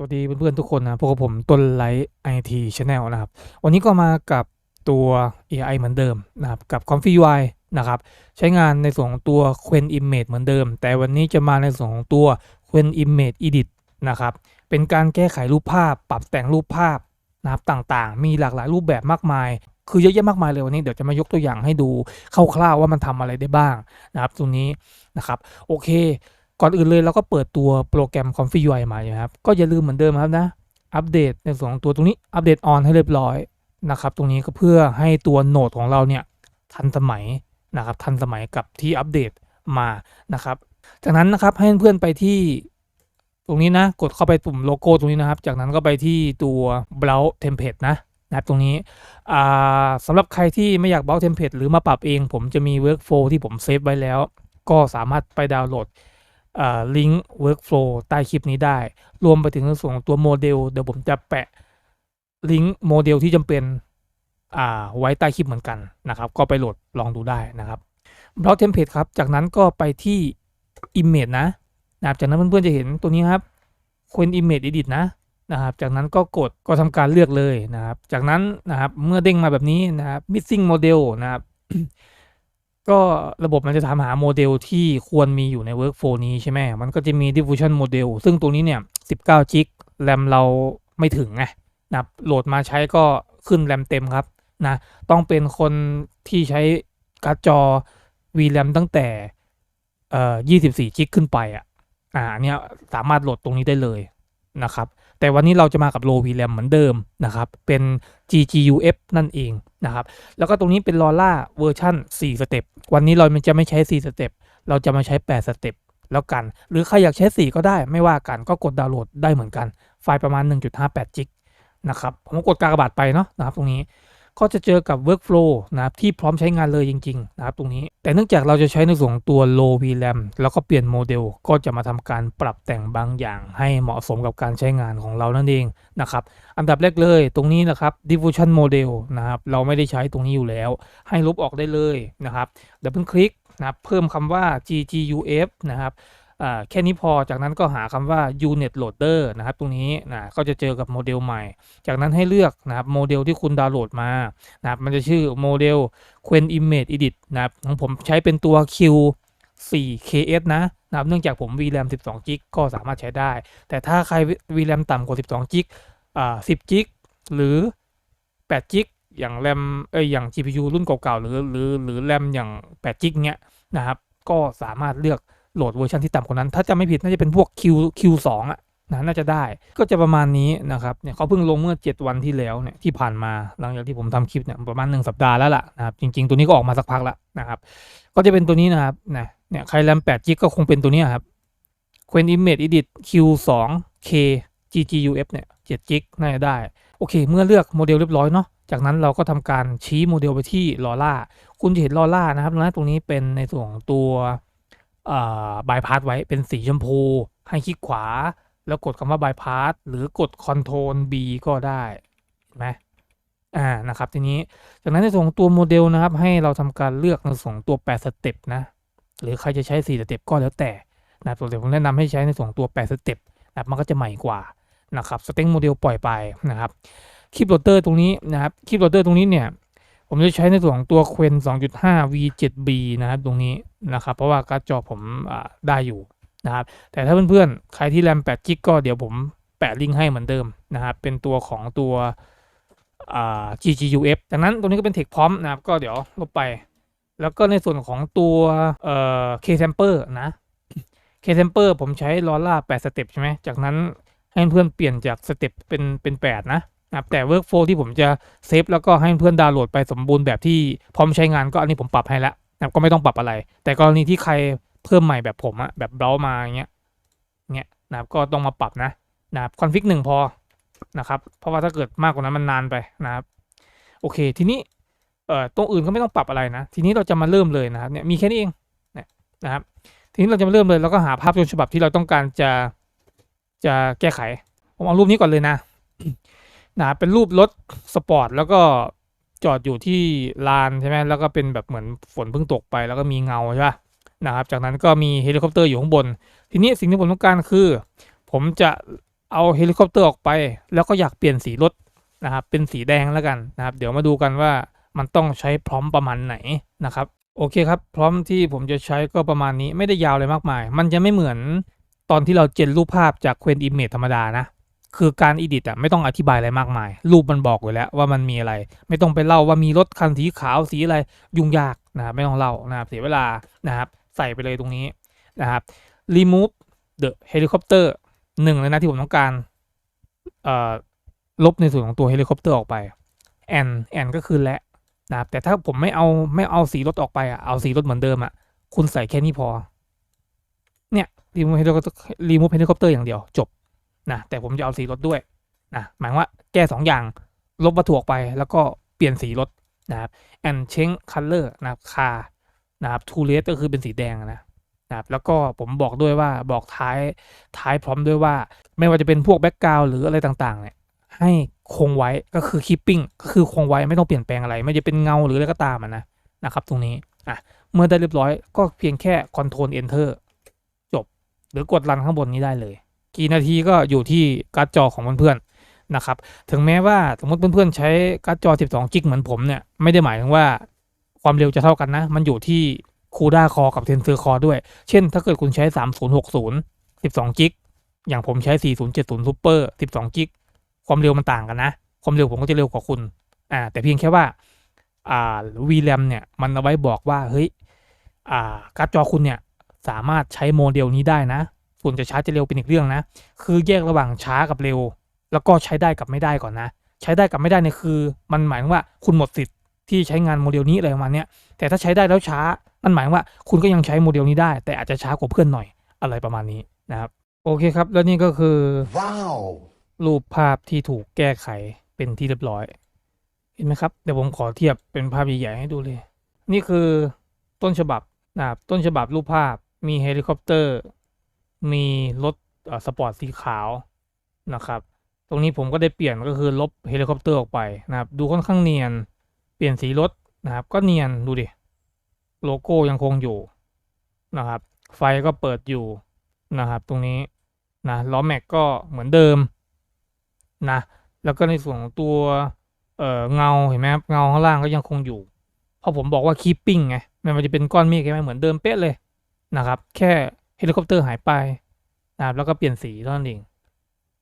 สวัสดีเพื่อนๆทุกคนนะพวกบผมต้นไลท์ไอทีชาแนลนะครับ วันนี้ก็มากับตัว AI เหมือนเดิมนะครับกับ c o n f i UI นะครับใช้งานในส่วนของตัว Quen Image เหมือนเดิม แต่วันนี้จะมาในส่วนของตัว Quen Image Edit นะครับเป็นการแก้ไขรูปภาพ ปรับแต่งรูปภาพนะครับต่างๆ มีหลากหลายรูปแบบมากมาย คือเยอะแยะมากมายเลยวันนี้เดี๋ยวจะมายกตัวอย่างให้ดูคร่าวๆว่ามันทำอะไรได้บ้างนะครับตรงนี้นะครับโอเค ก่อนอื่นเลยเราก็เปิดตัวโปรแกรม c o n f i UI มาอยู่นะครับ ก็อย่าลืมเหมือนเดิมครับนะ อัปเดตในส่วนของตัวตรงนี้ อัปเดตออนให้เรียบร้อยนะครับ ตรงนี้ก็เพื่อให้ตัวโหนดของเราเนี่ยทันสมัยนะครับ ทันสมัยกับที่อัปเดตมานะครับ จากนั้นนะครับให้เพื่อนไปที่ตรงนี้นะ กดเข้าไปปุ่มโลโก้ตรงนี้นะครับ จากนั้นก็ไปที่ตัว browse template นะนะครับตรงนี้อ่าสำหรับใครที่ไม่อยาก browse template หรือมาปรับเอง ผมจะมี workflow ที่ผมเซฟไว้แล้ว ก็สามารถไปดาวน์โหลด ลิงก์ workflow ใต้คลิปนี้ได้ รวมไปถึงส่วนของตัวโมเดล เดี๋ยวผมจะแปะลิงก์โมเดลที่จำเป็นไว้ใต้คลิปเหมือนกันนะครับ ก็ไปโหลดลองดูได้นะครับบล็อกเทมเพลตครับ จากนั้นก็ไปที่ Image นะนะครับจากนั้นเพื่อนๆจะเห็นตัวนี้ครับ Queen Image Edit นะนะครับ จากนั้นก็กดก็ทำการเลือกเลยนะครับ จากนั้นนะครับเมื่อเด้งมาแบบนี้นะครับ missing model นะครับ ก็ระบบมันจะถามหาโมเดลที่ควรมีอยู่ใน workflow นี้ใช่ไหม มันก็จะมี diffusion model ซึ่งตรงนี้เนี่ย 19 จิกแรมเราไม่ถึงไงนะโหลดมาใช้ก็ขึ้นแรมเต็มครับนะ ต้องเป็นคนที่ใช้การ์ดจอ VRAM ตั้งแต่เอ่อ24 จิกขึ้นไปอะ อ่าอันเนี้ยสามารถโหลดตรงนี้ได้เลยนะครับ แต่วันนี้เราจะมากับ low VRAM เหมือนเดิมนะครับ เป็น GGUF นั่นเอง นะครับ แล้วก็ตรงนี้เป็นลอล่าเวอร์ชัน4สเต็ปวันนี้เราจะไม่ใช้ 4 สเต็ปเราจะมาใช้ 8 สเต็ปแล้วกัน หรือใครอยากใช้ 4 ก็ได้ไม่ว่ากันก็กดดาวน์โหลดได้เหมือนกัน ไฟล์ประมาณ 1.58 จิกนะครับ ผมก็กดกากบาทไปเนาะนะครับตรงนี้ ก็จะเจอกับ workflow นะครับที่พร้อมใช้งานเลยจริง ๆ นะครับตรงนี้ แต่เนื่องจากเราจะใช้ในส่วนของตัว low VRAM แล้วก็เปลี่ยนโมเดล ก็จะมาทำการปรับแต่งบางอย่าง ให้เหมาะสมกับการใช้งานของเรานั่นเองนะครับอันดับแรกเลยตรงนี้นะครับ diffusion model นะครับเราไม่ได้ใช้ตรงนี้อยู่แล้ว ให้ลบออกได้เลยนะครับดับเบิลคลิกนะเพิ่มคำว่า gguf นะครับ แค่นี้พอจากนั้นก็หาคำว่า unit loader นะครับตรงนี้นะก็จะเจอกับโมเดลใหม่ จากนั้นให้เลือกนะครับโมเดลที่คุณดาวน์โหลดมานะครับมันจะชื่อโมเดล Quen Image Edit นะครับของผมใช้เป็นตัว Q 4 KS นะนะครับเนื่องจากผม VRAM 12 g b ก็สามารถใช้ได้ แต่ถ้าใคร VRAM ต่ำกว่า 12 g b อ่า10 g b หรือ8 g b อย่างแรมเอ้ยอย่าง GPU รุ่นเก่าๆ หรือหรือหรือแรมอย่าง8 g b เงี้ยนะครับ ก็สามารถเลือก โหลดเวอร์ชันที่ต่ำกว่านั้น ถ้าจะไม่ผิดน่าจะเป็นพวก Q Q2 อะนะน่าจะได้ก็จะประมาณนี้นะครับเนี่ยเขาเพิ่งลงเมื่อ 7 วันที่แล้วเนี่ยที่ผ่านมาหลังจากที่ผมทำคลิปเนี่ยประมาณ 1 สัปดาห์แล้วล่ะนะครับจริง ๆ ตัวนี้ก็ออกมาสักพักแล้วนะครับก็จะเป็นตัวนี้นะครับนะเนี่ยใครแรม8 g b ก็คงเป็นตัวนี้ครับ Quen Image Edit Q2K GGUF เนี่ย7 g b น่าจะได้ โอเค เมื่อเลือกโมเดลเรียบร้อยเนาะจากนั้นเราก็ทำการชี้โมเดลไปที่ลอล่าคุณจะเห็นลอล่านะครับนะตรงนี้เป็นในส่วนของตัว บายพาสไว้เป็นสีชมพู ให้คลิกขวา แล้วกดคำว่าบายพาสหรือกด Ctrl B ก็ได้เห็นไหมอ่านะครับทีนี้จากนั้นในส่วนของตัวโมเดลนะครับ ให้เราทำการเลือกในส่วนของตัว8สเต็ปนะหรือใครจะใช้4สเต็ปก็แล้วแต่นะครับส่วผมแนะนำให้ใช้ในส่วนของตัว8สเต็ปนะครับมันก็จะใหม่กว่านะครับสเต็งโมเดลปล่อยไปนะครับคลิปโรเตอร์ตรงนี้นะครับคลิปโรเตอร์ตรงนี้เนี่ยผมจะใช้ในส่วนของตัว Quen 2.5 V7B นะครับตรงนี้ นะครับ เพราะว่าการ์ดจอผมได้อยู่นะครับ แต่ถ้าเพื่อนๆ ใครที่แรม8 g b ก็เดี๋ยวผมแปะลิงก์ให้เหมือนเดิมนะครับ เป็นตัวของตัว GGUF จากนั้นตรงนี้ก็เป็น Text Prompt นะครับ ก็เดี๋ยวลบไป แล้วก็ในส่วนของตัวเอ่อ K-Sample นะ K-Sample ผมใช้ลอล่า8สเต็ปใช่ไหม จากนั้นให้เพื่อนเปลี่ยนจากสเต็ปเป็นเป็นแปดนะนะแต่ workflow ที่ผมจะเซฟแล้วก็ให้เพื่อนดาวน์โหลดไปสมบูรณ์แบบที่พร้อมใช้งานก็อันนี้ผมปรับให้แล้ว นะก็ไม่ต้องปรับอะไร แต่กรณีที่ใครเพิ่มใหม่แบบผมอะแบบเบราว์มาอย่างเงี้ยเงี้ยนะครับก็ต้องมาปรับนะนะครับคอนฟิกหนึ่งพอนะครับเพราะว่าถ้าเกิดมากกว่านั้นมันนานไปนะครับโอเคทีนี้เอ่อตรงอื่นก็ไม่ต้องปรับอะไรนะ ทีนี้เราจะมาเริ่มเลยนะครับเนี่ยมีแค่นี้เองนะครับทีนี้เราจะมาเริ่มเลยแล้วก็หาภาพต้นฉบับที่เราต้องการจะจะแก้ไขผมเอารูปนี้ก่อนเลยนะนะเป็นรูปรถสปอร์ตแล้วก็ จอดอยู่ที่ลานใช่ไหมแล้วก็เป็นแบบเหมือนฝนเพิ่งตกไป แล้วก็มีเงาใช่ปะนะครับ จากนั้นก็มีเฮลิคอปเตอร์อยู่ข้างบน ทีนี้สิ่งที่ผมต้องการคือ ผมจะเอาเฮลิคอปเตอร์ออกไป แล้วก็อยากเปลี่ยนสีรถนะครับ เป็นสีแดงแล้วกันนะครับ เดี๋ยวมาดูกันว่ามันต้องใช้พร้อมประมาณไหนนะครับ โอเคครับ พร้อมที่ผมจะใช้ก็ประมาณนี้ไม่ได้ยาวเลยมากมาย มันจะไม่เหมือนตอนที่เราเจนรูปภาพจากเควนอิมเมจธรรมดานะ คือการอีดิตอะไม่ต้องอธิบายอะไรมากมาย รูปมันบอกอยู่แล้วว่ามันมีอะไร ไม่ต้องไปเล่าว่ามีรถคันสีขาวสีอะไรยุ่งยากนะครับไม่ต้องเล่านะครับเสียเวลานะครับใส่ไปเลยตรงนี้นะครับ remove the helicopter หนึ่งเลยนะที่ผมต้องการลบในส่วนของตัวเฮลิคอปเตอร์ออกไป and and ก็คือและนะครับแต่ถ้าผมไม่เอาไม่เอาสีรถออกไปอะเอาสีรถเหมือนเดิมอะคุณใส่แค่นี้พอ เนี่ย remove helicopter remove helicopter อย่างเดียวจบ นะแต่ผมจะเอาสีรถด้วยนะหมายว่าแก้สองอย่างลบวัตถุออกไป แล้วก็เปลี่ยนสีรถนะครับ and change color นะครับ car นะครับ to red ก็คือเป็นสีแดงนะนะครับแล้วก็ผมบอกด้วยว่าบอกท้ายท้ายพร้อมด้วยว่า ไม่ว่าจะเป็นพวกแบ็กกราวหรืออะไรต่างๆเนี่ยให้คงไว้ก็คือ keeping ก็คือคงไว้ไม่ต้องเปลี่ยนแปลงอะไร ไม่จะเป็นเงาหรืออะไรก็ตามนะนะครับ ตรงนี้อะเมื่อได้เรียบร้อยก็เพียงแค่ control enter จบ หรือกดรันข้างบนนี้ได้เลย กี่นาทีก็อยู่ที่การ์ดจอของเพื่อนๆนะครับ ถึงแม้ว่าสมมติเพื่อนๆใช้การ์ดจอ 12 กิกเหมือนผมเนี่ยไม่ได้หมายถึงว่าความเร็วจะเท่ากันนะ มันอยู่ที่ CUDA Core กับ Tensor Core ด้วย เช่น ถ้าเกิดคุณใช้ 3060 12 กิก อย่างผมใช้ 4070 Super 12 กิก ความเร็วมันต่างกันนะ ความเร็วผมก็จะเร็วกว่าคุณ อ่า แต่เพียงแค่ว่า อ่า VRAM เนี่ย มันเอาไว้บอกว่า เฮ้ย อ่า การ์ดจอคุณเนี่ย สามารถใช้โมเดลนี้ได้นะ ส่วนจะช้าจะเร็วเป็นอีกเรื่องนะ คือแยกระหว่างช้ากับเร็ว แล้วก็ใช้ได้กับไม่ได้ก่อนนะ ใช้ได้กับไม่ได้เนี่ยคือ มันหมายว่าคุณหมดสิทธิ์ที่ใช้งานโมเดลนี้อะไรประมาณนี้แต่ถ้าใช้ได้แล้วช้ามันหมายว่าคุณก็ยังใช้โมเดลนี้ได้ แต่อาจจะช้ากว่าเพื่อนหน่อยอะไรประมาณนี้นะครับโอเคครับ แล้วนี่ก็คือ Wow. รูปภาพที่ถูกแก้ไขเป็นที่เรียบร้อย เห็นไหมครับ เดี๋ยวผมขอเทียบเป็นภาพใหญ่ๆให้ดูเลย นี่คือต้นฉบับนะครับต้นฉบับรูปภาพมีเฮลิคอปเตอร์ มีรถสปอร์ตสีขาวนะครับ ตรงนี้ผมก็ได้เปลี่ยนก็คือลบเฮลิคอปเตอร์ออกไปนะครับ ดูค่อนข้างเนียน เปลี่ยนสีรถนะครับ ก็เนียนดูดิ โลโก้ยังคงอยู่นะครับ ไฟก็เปิดอยู่นะครับ ตรงนี้นะล้อแม็กก็เหมือนเดิมนะแล้วก็ในส่วนของตัวเอ่อเงาเห็นไหมครับเงาข้างล่างก็ยังคงอยู่ เพราะผมบอกว่า keeping ไงมันมันจะเป็นก้อนเมฆใช่ไหมเหมือนเดิมเป๊ะเลยนะครับ แค่ เฮลิคอปเตอร์หายไปนะครับแล้วก็เปลี่ยนสีเท่านั้นเอง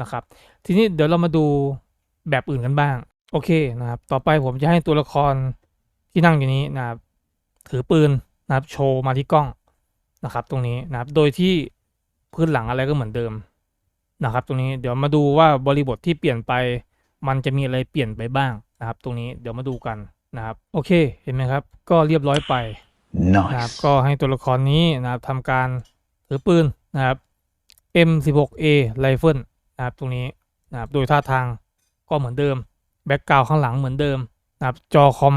นะครับ ทีนี้เดี๋ยวเรามาดูแบบอื่นกันบ้าง โอเคนะครับ ต่อไปผมจะให้ตัวละครที่นั่งอยู่นี้นะครับ ถือปืนนะครับโชว์มาที่กล้องนะครับ ตรงนี้นะครับ โดยที่พื้นหลังอะไรก็เหมือนเดิมนะครับ ตรงนี้เดี๋ยวมาดูว่าบริบทที่เปลี่ยนไป มันจะมีอะไรเปลี่ยนไปบ้างนะครับ ตรงนี้เดี๋ยวมาดูกันนะครับ โอเคเห็นไหมครับ ก็เรียบร้อยไปนะครับ Nice. ก็ให้ตัวละครนี้นะครับทำการ ถือปืนนะครับ M16A Rifle นะครับตรงนี้นะครับโดยท่าทางก็เหมือนเดิม แบ็กกราวข้างหลังเหมือนเดิมนะครับจอคอม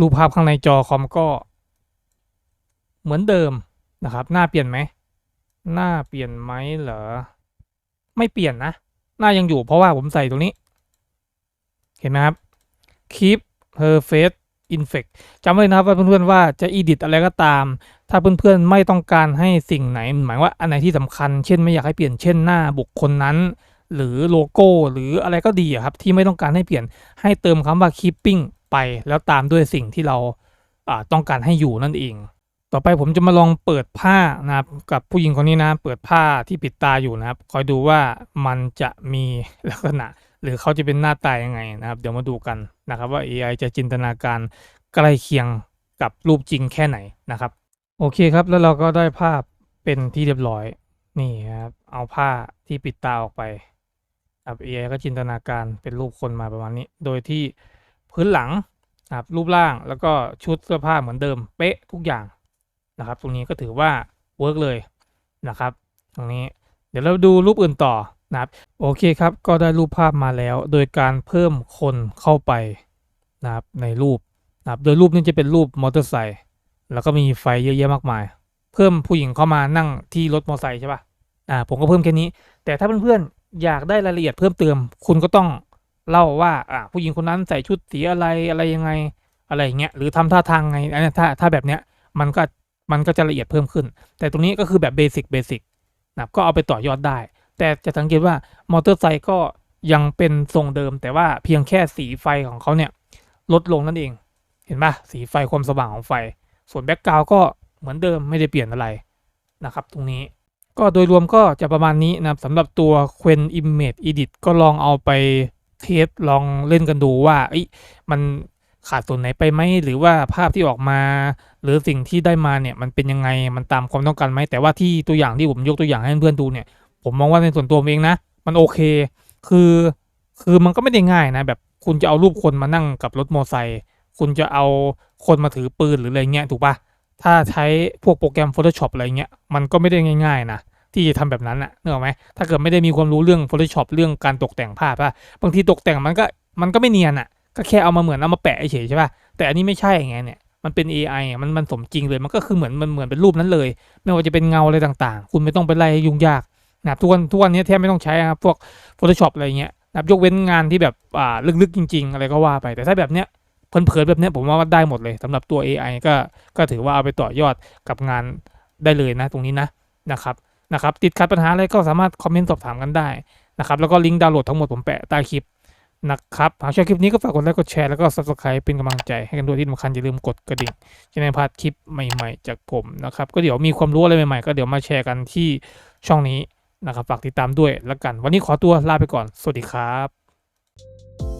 รูปภาพข้างในจอคอมก็ เหมือนเดิมนะครับ หน้าเปลี่ยนไหมหน้าเปลี่ยนไหมเหรอไม่เปลี่ยนนะหน้ายังอยู่เพราะว่าผมใส่ตรงนี้ เห็นไหมครับ keep her face infect จำไว้นะครับว่าเพื่อนๆว่าจะ edit อะไรก็ตาม ถ้าเพื่อนๆไม่ต้องการให้สิ่งไหน หมายว่าอันไหนที่สำคัญ เช่นไม่อยากให้เปลี่ยนเช่นหน้าบุคคลนั้น หรือโลโก้หรืออะไรก็ดีครับที่ไม่ต้องการให้เปลี่ยนให้เติมคำว่า keeping ไป แล้วตามด้วยสิ่งที่เราอ่าต้องการให้อยู่นั่นเอง ต่อไปผมจะมาลองเปิดผ้านะครับกับผู้หญิงคนนี้นะ เปิดผ้าที่ปิดตาอยู่นะครับ คอยดูว่ามันจะมีลักษณะ หรือเขาจะเป็นหน้าตายังไงนะครับ เดี๋ยวมาดูกันนะครับว่า AI จะจินตนาการใกล้เคียงกับรูปจริงแค่ไหนนะครับ โอเคครับแล้วเราก็ได้ภาพเป็นที่เรียบร้อยนี่ครับเอาผ้าที่ปิดตาออกไปครับ AI ก็จินตนาการเป็นรูปคนมาประมาณนี้ โดยที่พื้นหลังครับรูปร่างแล้วก็ชุดเสื้อผ้าเหมือนเดิมเป๊ะทุกอย่างนะครับ ตรงนี้ก็ถือว่าเวิร์กเลยนะครับ ตรงนี้เดี๋ยวเราดูรูปอื่นต่อ นะครับโอเคครับก็ได้รูปภาพมาแล้ว โดยการเพิ่มคนเข้าไปนะครับในรูปนะครับโดยรูปนี้จะเป็นรูปมอเตอร์ไซค์แล้วก็มีไฟเยอะแยะมากมาย เพิ่มผู้หญิงเข้ามานั่งที่รถมอเตอร์ไซค์ใช่ปะอ่าผมก็เพิ่มแค่นี้ แต่ถ้าเพื่อนๆอยากได้รายละเอียดเพิ่มเติม คุณก็ต้องเล่าว่าอ่าผู้หญิงคนนั้นใส่ชุดสีอะไรอะไรยังไงอะไรอย่างเงี้ยหรือทำท่าทางไงอันนี้ถ้าถ้าแบบเนี้ยมันก็มันก็จะละเอียดเพิ่มขึ้น แต่ตรงนี้ก็คือแบบเบสิกเบสิกนะก็เอาไปต่อยอดได้ แต่จะสังเกตว่ามอเตอร์ไซค์ก็ยังเป็นทรงเดิม แต่ว่าเพียงแค่สีไฟของเขาเนี่ยลดลงนั่นเอง เห็นปะสีไฟความสว่างของไฟ ส่วนแบ็กกราวก็เหมือนเดิมไม่ได้เปลี่ยนอะไรนะครับ ตรงนี้ก็โดยรวมก็จะประมาณนี้นะครับสำหรับตัว Quen Image Edit ก็ลองเอาไปเทสลองเล่นกันดูว่าอมันขาดส่วนไหนไปไหมหรือว่าภาพที่ออกมา หรือสิ่งที่ได้มาเนี่ยมันเป็นยังไงมันตามความต้องการไหมแต่ว่าที่ตัวอย่างที่ผมยกตัวอย่างให้เพื่อนๆดูเนี่ย ผมมองว่าในส่วนตัวเองนะ มันโอเค คือคือมันก็ไม่ได้ง่ายนะ แบบคุณจะเอารูปคนมานั่งกับรถมอไซค์คุณจะเอาคนมาถือปืนหรืออะไรเงี้ยถูกปะถ้าใช้พวกโปรแกรม Photoshop อะไรเงี้ยมันก็ไม่ได้ง่าย ๆ นะที่จะทำแบบนั้นอะนึกออกไหมถ้าเกิดไม่ได้มีความรู้เรื่อง Photoshop เรื่องการตกแต่งภาพอะบางทีตกแต่งมันก็มันก็ไม่เนียนอะก็แค่เอามาเหมือนเอามาแปะเฉยใช่ปะแต่อันนี้ไม่ใช่ไงเนี่ยมันเป็น AI อมันมันสมจริงเลยมันก็คือเหมือนมันเหมือนเป็นรูปนั้นเลย ไม่ว่าจะเป็นเงาอะไรต่างๆ คุณไม่ต้องไปไล่ยุ่งยาก นะครับทุกวันทุกวันนี้แทบไม่ต้องใช้นะครับพวก Photoshop อะไรเงี้ยนะครับยกเว้นงานที่แบบอ่าลึกๆจริง ๆ อะไรก็ว่าไปแต่ถ้าแบบเนี้ยเผลอๆแบบเนี้ยผมว่าได้หมดเลยสำหรับตัว AI ก็ก็ถือว่าเอาไปต่อยอดกับงานได้เลยนะตรงนี้นะนะครับนะครับติดขัดปัญหาอะไรก็สามารถคอมเมนต์สอบถามกันได้นะครับแล้วก็ลิงก์ดาวน์โหลดทั้งหมดผมแปะใต้คลิปนะครับหากชอบคลิปนี้ก็ฝากกดไลค์กดแชร์แล้วก็ subscribe เป็นกำลังใจให้กันด้วยที่สำคัญอย่าลืมกดกระดิ่งจะได้พลาดคลิปใหม่ๆ จากผมนะครับก็เดี๋ยวมีความรู้อะไรใหม่ๆ ก็เดี๋ยวมาแชร์กันที่ช่องนี้ นะครับฝากติดตามด้วยแล้วกัน วันนี้ขอตัวลาไปก่อน สวัสดีครับ